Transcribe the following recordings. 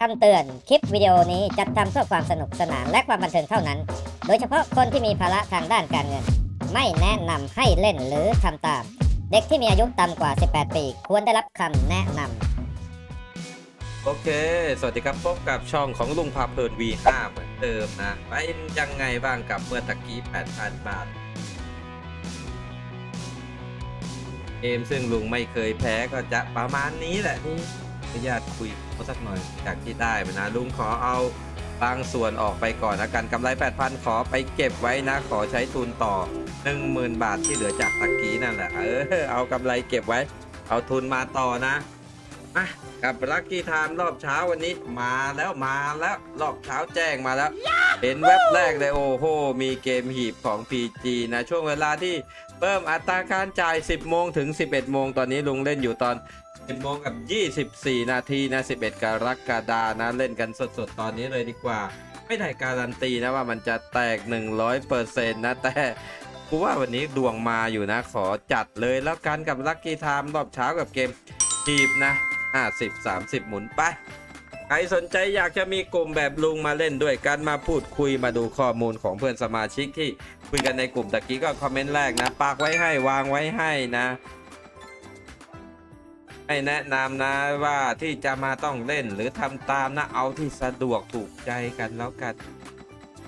คำเตือน คลิปวิดีโอนี้จัดทำเพื่อความสนุกสนานและความบันเทิงเท่านั้น โดยเฉพาะคนที่มีภาระทางด้านการเงิน ไม่แนะนำให้เล่นหรือทำตาม เด็กที่มีอายุต่ำกว่า 18 ปี ควรได้รับคำแนะนำโอเค สวัสดีครับพบกับช่องของลุงพาเพลิน V5 เหมือนเดิมนะเป็นยังไงบ้างกับเมื่อตะกี้ 8,000 บาทเกมซึ่งลุงไม่เคยแพ้ก็จะประมาณนี้แหละนี่ นุญาตคุยเขาสักหน่อยจากที่ได้มานะลุงขอเอาบางส่วนออกไปก่อนนะกันกำไร 8,000 ขอไปเก็บไว้นะ ขอใช้ทุนต่อ 10,000 บาทที่เหลือจากตะกี้นั่นแหละเออเอากำไรเก็บไว้ เอาทุนมาต่อนะอะกับลัคกี้ไทม์รอบเช้าวันนี้มาแล้วมาแล้วรอบเช้าแจ้งมาแล้ว เห็นเว็บแรกเลยโอ้โห มีเกมหีบของ PG นะ ช่วงเวลาที่เพิ่มอัตราการจ่าย 10 โมงถึง 11 โมง ตอนนี้ลุงเล่นอยู่ตอน 10โมงกับ 24 นาทีนะ 11 กรกฎานะ เล่นกันสดๆ ตอนนี้เลยดีกว่า ไม่ได้การันตีนะว่ามันจะแตก 100%นะ แต่กูว่าวันนี้ดวงมาอยู่นะ ขอจัดเลยแล้วกันกับลัคกี้ไทม์รอบเช้ากับเกมหีบนะ 50 30 หมุนไป ใครสนใจอยากจะมีกลุ่มแบบลุงมาเล่นด้วยกันมาพูดคุยมาดูข้อมูลของเพื่อนสมาชิกที่คุยกันในกลุ่มตะกี้ก็คอมเมนต์แรกนะปากไว้ให้วางไว้ให้นะ ให้แนะนำนะว่าที่จะมาต้องเล่นหรือทำตามนะเอาที่สะดวกถูกใจกันแล้วกัน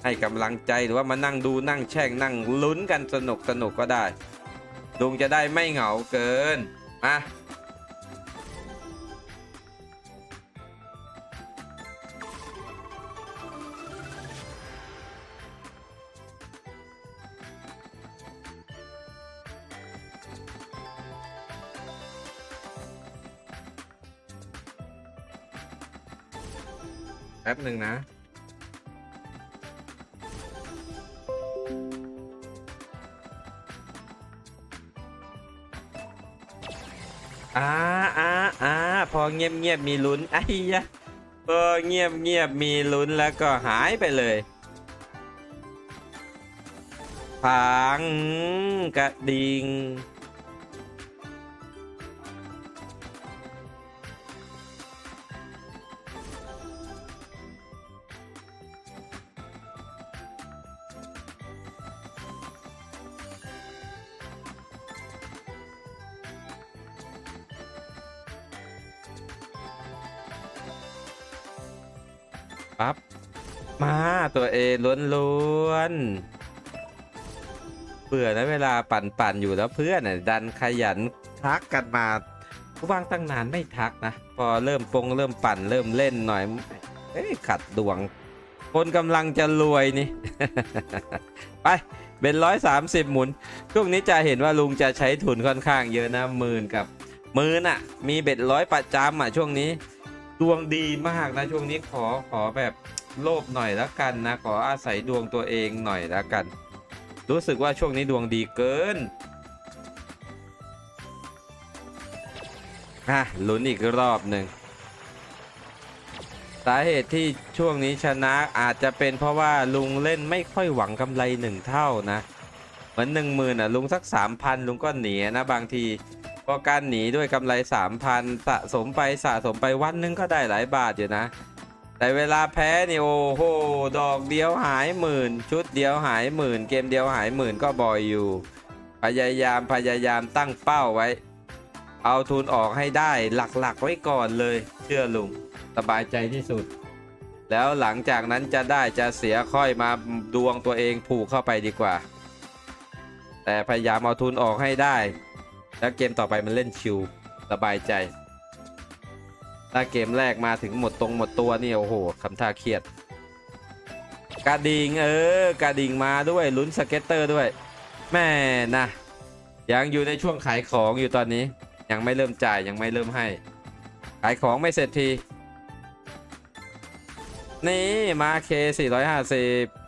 ให้กำลังใจหรือว่ามานั่งดูนั่งแช่งนั่งลุ้นกันสนุกสนุกก็ได้ลุงจะได้ไม่เหงาเกินมา ป๊บหนึ่งนะ อ่าอ่าอ่าพอเงียบเงียบมีลุ้นไอ้ยะพอเงียบเงียบมีลุ้นแล้วก็หายไปเลยพังกระดิ่ง ปั๊บ มาตัวเอล้วนล้วนๆเบื่อนะเวลาปั่นปั่นๆอยู่แล้วเพื่อนดันขยันทักกันมาว่างตั้งนานไม่ทักนะ พอเริ่มปงเริ่มปั่นเริ่มเล่นหน่อย เอ้ยขัดดวง คนกำลังจะรวยนี่ ไปเป็นร้อยสามสิบหมุน ช่วงนี้จะเห็นว่าลุงจะใช้ทุนค่อนข้างเยอะนะหมื่นกับหมื่นอะ มีเบ็ดร้อยประจำอะช่วงนี้ ดวงดีมากนะ ช่วงนี้ขอขอแบบโลภหน่อยแล้วกันนะ ขออาศัยดวงตัวเองหน่อยแล้วกัน รู้สึกว่าช่วงนี้ดวงดีเกินอะลุ้นอีกรอบหนึ่งสาเหตุที่ช่วงนี้ชนะอาจจะเป็นเพราะว่าลุงเล่นไม่ค่อยหวังกำไรหนึ่งเท่านะ เหมือนหนึ่งหมื่นอะลุงสักสามพันลุงก็หนีนะบางที พอการหนีด้วยกำไร 3,000 สะสมไปสะสมไปวันหนึงก็ได้หลายบาทอยู่นะ แต่เวลาแพ้นี่โอ้โหดอกเดียวหายหมื่น ชุดเดียวหายหมื่น เกมเดียวหายหมื่นก็บ่อยอยู่ พยายามพยายามตั้งเป้าไว้ เอาทุนออกให้ได้หลักๆไว้ก่อนเลย เชื่อลุงสบายใจที่สุด แล้วหลังจากนั้นจะได้จะเสียค่อยมาดวงตัวเองผูกเข้าไปดีกว่า แต่พยายามเอาทุนออกให้ได้ แล้วเกมต่อไปมันเล่นชิวสบายใจ ถ้าเกมแรกมาถึงหมดตรงหมดตัวนี่โอ้โหคำท่าเครียดกระดิ่งเออกระดิ่งมาด้วยลุ้นสเก็ตเตอร์ด้วย แม่นะยังอยู่ในช่วงขายของอยู่ตอนนี้ ยังไม่เริ่มจ่ายยังไม่เริ่มให้ ขายของไม่เสร็จที นี่มาเค450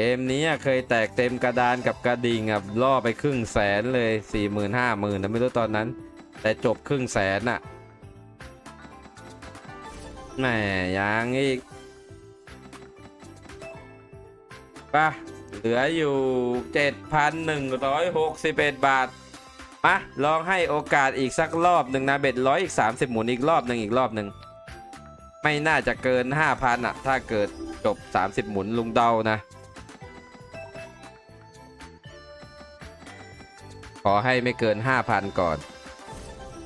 เกมนี้เคยแตกเต็มกระดานกับกระดิ่งอะล่อไปครึ่งแสนเลยสี่หมื่นห้าหมื่นนะไม่รู้ตอนนั้น แต่จบครึ่งแสนอะแหมยังอีกป่ะเหลืออยู่ 7,161 บาทมาลองให้โอกาสอีกสักรอบหนึ่งนะเบ็ดร้อยอีก 30 หมุนอีกรอบหนึ่งอีกรอบหนึ่งไม่น่าจะเกิน 5,000อะ ถ้าเกิดจบ 30 หมุนลุงเดานะ อให้ไม่เกิน 5,000 ก่อน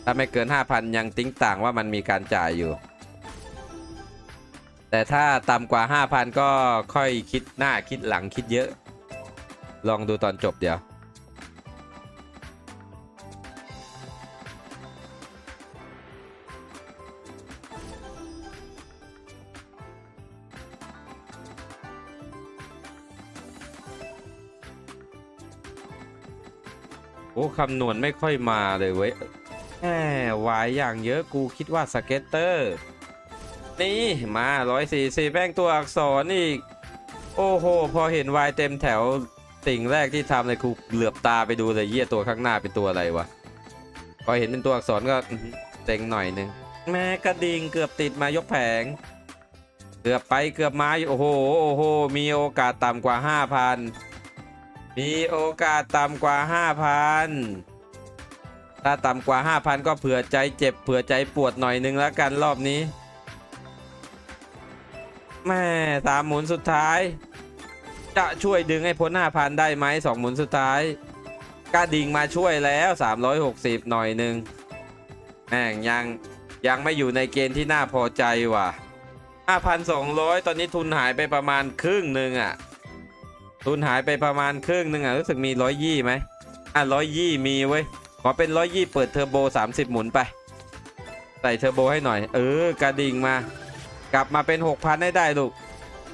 ถ้าไม่เกิน 5,000 ยังติ้งต่างว่ามันมีการจ่ายอยู่ แต่ถ้าต่ำกว่า 5,000 ก็ค่อยคิดหน้าคิดหลังคิดเยอะ ลองดูตอนจบเดี๋ยว คำนวณไม่ค่อยมาเลยเว้ยแหมวายอย่างเยอะกูคิดว่าสเก็ตเตอร์ นี่มา144แป้งตัวอักษรอีก โอ้โห พอเห็นวายเต็มแถวสิ่งแรกที่ทำเลยกูเหลือบตาไปดูเลยเยี่ยตัวข้างหน้าเป็นตัวอะไรวะ พอเห็นเป็นตัวอักษรก็เต็งหน่อยนึง แม่กระดิ่งเกือบติดมายกแผง เกือบไปเกือบมาโอ้โห โอ้โห มีโอกาสต่ำกว่า 5,000 มีโอกาสต่ำกว่า 5,000 ถ้าต่ำกว่า 5,000 ก็เผื่อใจเจ็บเผื่อใจปวดหน่อยนึงแล้วกันรอบนี้ แม่สามหมุนสุดท้าย จะช่วยดึงให้พ้น 5,000 ได้ไหมสองหมุนสุดท้ายกระดิ่งมาช่วยแล้ว 360 หน่อยหนึ่งแม่งยังยังไม่อยู่ในเกณฑ์ที่น่าพอใจว่ะ 5,200 ตอนนี้ทุนหายไปประมาณครึ่งหนึ่งอะ ทุนหายไปประมาณครึ่งหนึ่งอะรู้สึกมีร้อยยี่ไหมอะร้อยยี่มีเว้ยขอเป็นร้อยยี่เปิดเทอร์โบ 30 หมุนไป ใส่เทอร์โบให้หน่อย เออกระดิ่งมา กลับมาเป็น 6,000ให้ได้ลูก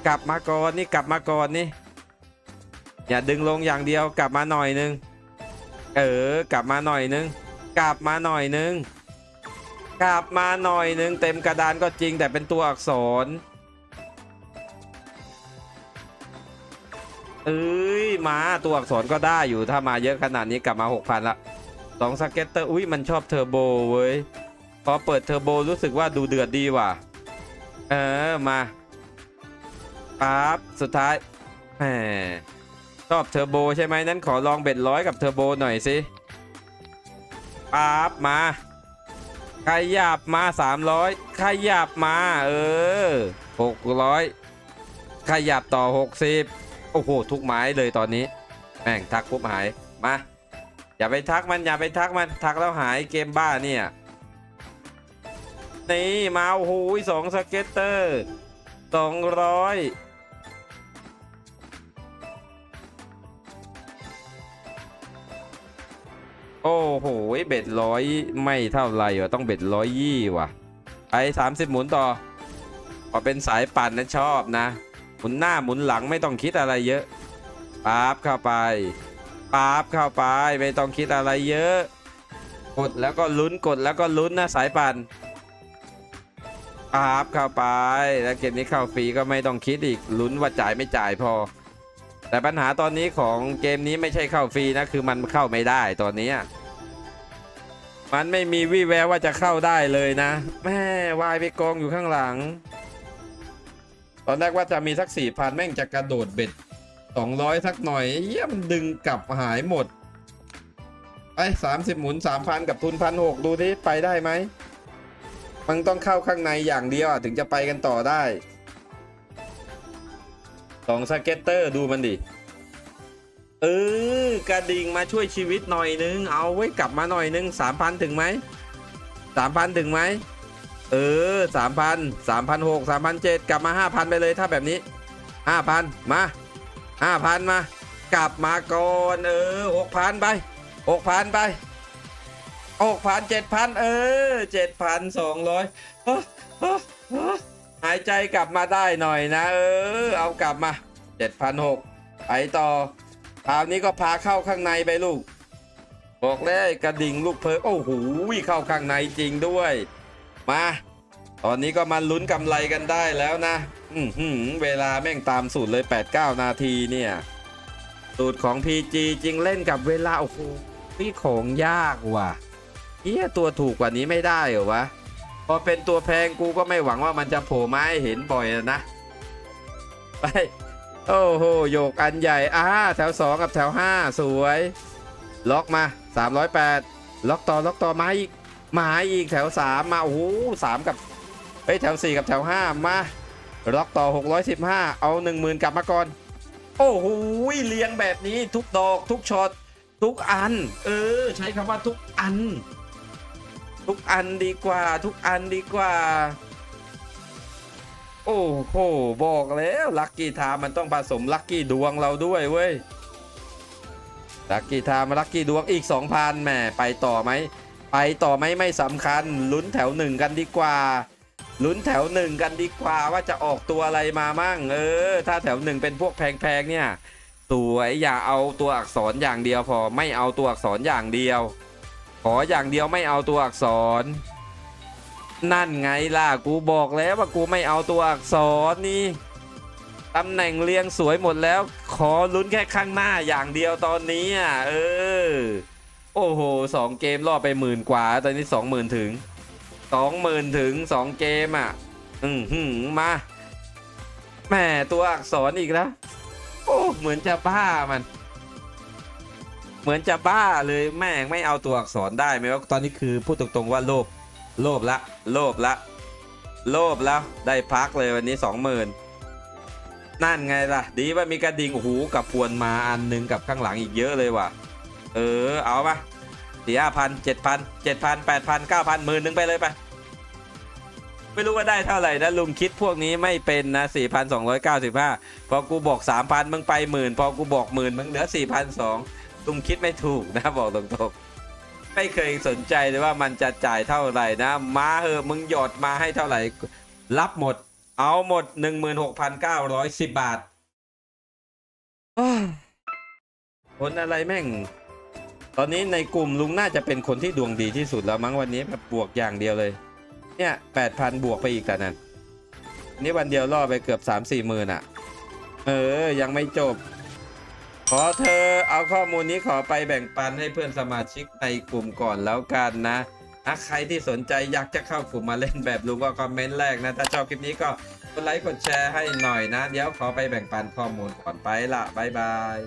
กลับมาก่อนนี่กลับมาก่อนนี่ อย่าดึงลงอย่างเดียวกลับมาหน่อยนึง เออกลับมาหน่อยนึง กลับมาหน่อยนึง กลับมาหน่อยนึง เต็มกระดานก็จริงแต่เป็นตัวอักษร เอ้ยมาตัวอักษรก็ได้อยู่ถ้ามาเยอะขนาดนี้กลับมา 6,000 ละสองสเก็ตเตอร์อุ้ยมันชอบเทอร์โบเว้ยพอเปิดเทอร์โบรู้สึกว่าดูเดือดดีว่ะ เออมาปั๊บสุดท้ายแหมชอบเทอร์โบใช่ไหมนั้นขอลองเบ็ดร้อยกับเทอร์โบหน่อยสิปั๊บมาขยับมา 300 ขยับมา เออ 600 ขยับต่อ 60 โอ้โห ทุกไม้เลยตอนนี้ แม่งทักปุ๊บหาย มา อย่าไปทักมันอย่าไปทักมันทักแล้วหายเกมบ้าเนี่ยนี่มาโอ้โหสองสเก็ตเตอร์สองร้อยโอ้โหเบ็ดร้อยไม่เท่าไรวะต้องเบ็ดร้อยยี่ว่ะไปสามสิบหมุนต่อพอเป็นสายปั่นนะชอบนะ หมุนหน้าหมุนหลังไม่ต้องคิดอะไรเยอะป๊าบเข้าไปป๊าบเข้าไปไม่ต้องคิดอะไรเยอะ กดแล้วก็ลุ้นกดแล้วก็ลุ้นนะสายปั่นครับเข้าไป แล้วเกมนี้เข้าฟรีก็ไม่ต้องคิดอีกลุ้นว่าจ่ายไม่จ่ายพอ แต่ปัญหาตอนนี้ของเกมนี้ไม่ใช่เข้าฟรีนะคือมันเข้าไม่ได้ตอนนี้มันไม่มีวี่แววว่าจะเข้าได้เลยนะ แม่วายไปกองอยู่ข้างหลัง ตอนแรกว่าจะมีสักสี่พันแม่งจะกระโดดเบ็ดสองร้อยสักหน่อยเยี่ยมนดึงกลับหายหมดไปสามสิบหมุนสามพันกับทุนพันหกดูที่ไปได้ไหมมันต้องเข้าข้างในอย่างเดียวถึงจะไปกันต่อได้สองสเก็ตเตอร์ดูมันดิเออกระดิ่งมาช่วยชีวิตหน่อยนึง เอาไว้กลับมาหน่อยนึงสามพันถึงไหมสามพันถึงไหม เออสามพันสามพันหกสามพันเจ็ดกลับมาห้าพันไปเลยถ้าแบบนี้ห้าพันมาห้าพันมา กลับมาก่อนเออหกพันไปหกพันไปหกพันเจ็ดพันเออเจ็ดพันสองร้อยหายใจกลับมาได้หน่อยนะ เออ เอากลับมาเจ็ดพันหกไปต่อคราวนี้ก็พาเข้าข้างในไปลูก บอกเลยกระดิ่งลูกเพิร์กโอ้โหเข้าข้างในจริงด้วย มา ตอนนี้ก็มาลุ้นกำไรกันได้แล้วนะ อือหือเวลาแม่งตามสูตรเลย 8-9 นาทีเนี่ยสูตรของ PG จริงเล่นกับเวลา โอ้โหพี่ของยากว่ะเฮียตัวถูกกว่านี้ไม่ได้เหรอวะ พอเป็นตัวแพงกูก็ไม่หวังว่ามันจะโผล่มาให้เห็นบ่อยนะ ไป โอ้โหโยกอันใหญ่อ่าแถว 2 กับแถว 5 สวย ล็อกมา 308 ล็อกต่อ ล็อกต่อมาอีก มาอีกแถว3มาโอ้โหสามกับเฮ้ยแถว4กับแถว5มาล็อกต่อ 615 เอา 10,000 กลับมาก่อน โอ้โหเรียงแบบนี้ทุกดอกทุกช็อตทุกอัน เออ ใช้คำว่าทุกอัน ทุกอันดีกว่า ทุกอันดีกว่า โอ้โหบอกแล้วลัคกี้ทามันต้องผสมลัคกี้ดวงเราด้วยเว้ยลัคกี้ทามาลัคกี้ดวงอีก 2,000แหมไปต่อไหม ไปต่อไหมไม่สำคัญ ลุ้นแถวหนึ่งกันดีกว่า ลุ้นแถวหนึ่งกันดีกว่าว่าจะออกตัวอะไรมามั่ง เออ ถ้าแถวหนึ่งเป็นพวกแพงๆเนี่ยสวยอย่าเอาตัวอักษรอย่างเดียวพอไม่เอาตัวอักษรอย่างเดียว ขออย่างเดียวไม่เอาตัวอักษร นั่นไงล่ะกูบอกแล้วว่ากูไม่เอาตัวอักษรนี่ตำแหน่งเรียงสวยหมดแล้ว ขอลุ้นแค่ข้างหน้าอย่างเดียวตอนนี้อะเออ โอ้โหสองเกมรอไปหมื่นกว่า ตอนนี้สองหมื่นถึงสองหมื่นถึงสองเกมอะ อืมหืมมาแหม่ตัวอักษรอีกแล้วโอ้เหมือนจะบ้ามัน เหมือนจะบ้าเลยแม่งไม่เอาตัวอักษรได้ไหมว่าตอนนี้คือพูดตรงๆว่าโลภโลภละ โลภละ โลภแล้วได้พักเลยวันนี้สองหมื่นนั่นไงล่ะ ดีว่ามีกระดิ่งหูกับพวนมาอันหนึงกับข้างหลังอีกเยอะเลยว่ะ เออ เอาปะสี่ห้าพันเจ็ดพันเจ็ดพันแปดพันเก้าพันหมื่นหนึ่งไปเลยไป ไม่รู้ว่าได้เท่าไหร่นะลุงคิดพวกนี้ไม่เป็นนะสี่พันสองร้อยเก้าสิบห้าพอกูบอกสามพันมึงไปหมื่นพอกูบอกหมื่นมึงเหลือสี่พันสองลุงคิดไม่ถูกนะบอกตรงๆ ไม่เคยสนใจเลยว่ามันจะจ่ายเท่าไหร่นะมาเหอะมึงหยอดมาให้เท่าไหร่ รับหมด เอาหมดหนึ่งหมื่นหกพันเก้าร้อยสิบบาทอ้าวคนอะไรแม่ง ตอนนี้ในกลุ่มลุงน่าจะเป็นคนที่ดวงดีที่สุดแล้วมั้งวันนี้แบบบวกอย่างเดียวเลย เนี่ยแปดพันบวกไปอีกแต่นั้นนี่วันเดียวล่อไปเกือบสามสี่หมื่นอะ เออ ยังไม่จบ ขอเธอเอาข้อมูลนี้ขอไปแบ่งปันให้เพื่อนสมาชิกในกลุ่มก่อนแล้วกันนะอะใครที่สนใจอยากจะเข้ากลุ่มมาเล่นแบบลุงก็คอมเมนต์แรกนะ ถ้าชอบคลิปนี้ก็กดไลค์กดแชร์ให้หน่อยนะ เดี๋ยวขอไปแบ่งปันข้อมูลก่อนไปละบ๊ายบาย